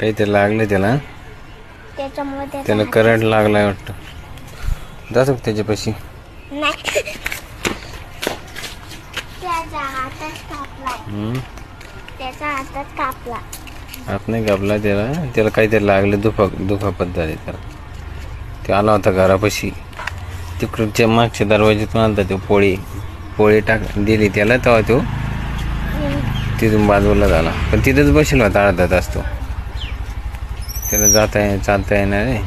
काहीतरी लागलं त्याला. त्याच्यामुळे त्याला करंट लागलाय वाटतं. जातो त्याच्यापाशी. हात नाही कापला त्याला. त्याला काहीतरी लागलं दुखा दुखापत झाली त्याला ते आला होता घरापाशी. तिकडच्या मागच्या दरवाज्यातून आला तो पोळी. पोळी टाक दिली त्याला तेव्हा तो. तिथून बाजूला झाला. पण तिथंच बसेल होता अर्धा तास तो. त्याला जाता चालता येणार आहे.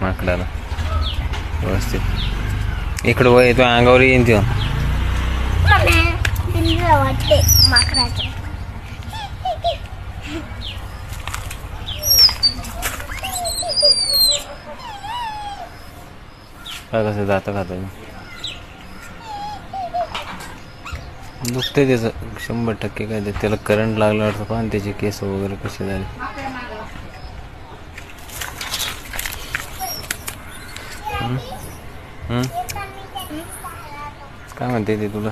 माकडाला. व्यवस्थित. इकडं वय तो अंगावर येईन तो कसं जातं खातं. दुखतंय त्याचं. शंभर टक्के काय त्याला करंट लागला वाटतं पण त्याचे केस वगैरे कसे झाले. काय म्हणते ते तुला?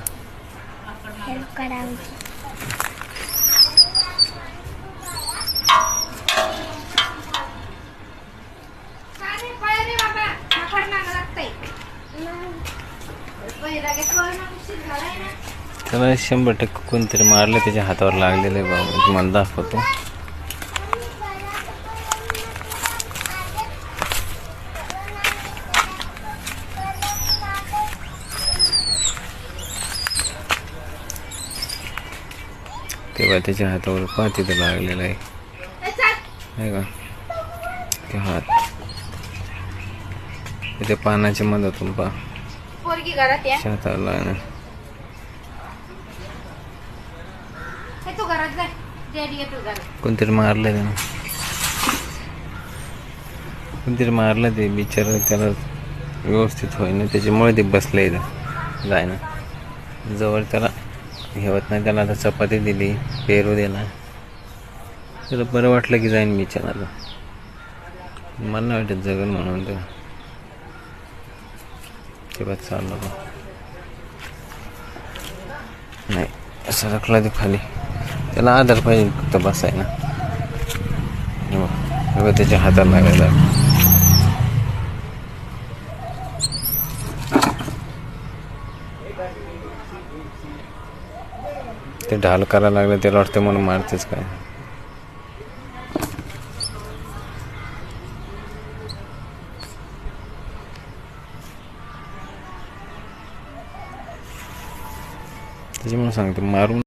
त्याला शंभर टक्के कोणतरी मारलं त्याच्या हातावर लागलेलं आहे बाबा. मला दाखवतो तेव्हा त्याच्या हातावर पहा तिथं लागलेलं आहे. आहे का? ते हात. त्या पानाच्या मधातून हे येतो घरात. कोणतरी मारलं त्यानं. कोणतरी मारलं ते बिचार त्याला व्यवस्थित होईना. त्याच्यामुळे ते बसलं इथं. जायना जवळ त्याला घेवत नाही त्याला आता चपाती दिली पेरू दिला त्याला बरं वाटलं की जाईन बिचाराला मला नाही वाटत जगल म्हणून ते. तेव्हा चाललं बा नाही रखला ते खाली. त्याला आधार पाहिजे फक्त बसाय ना बघ, त्याच्या हातात लागायला. ते ढाल करायला लागले त्याला वाटतं म्हणून मारतेच काय. त्याच्यामुळे सांगते मारून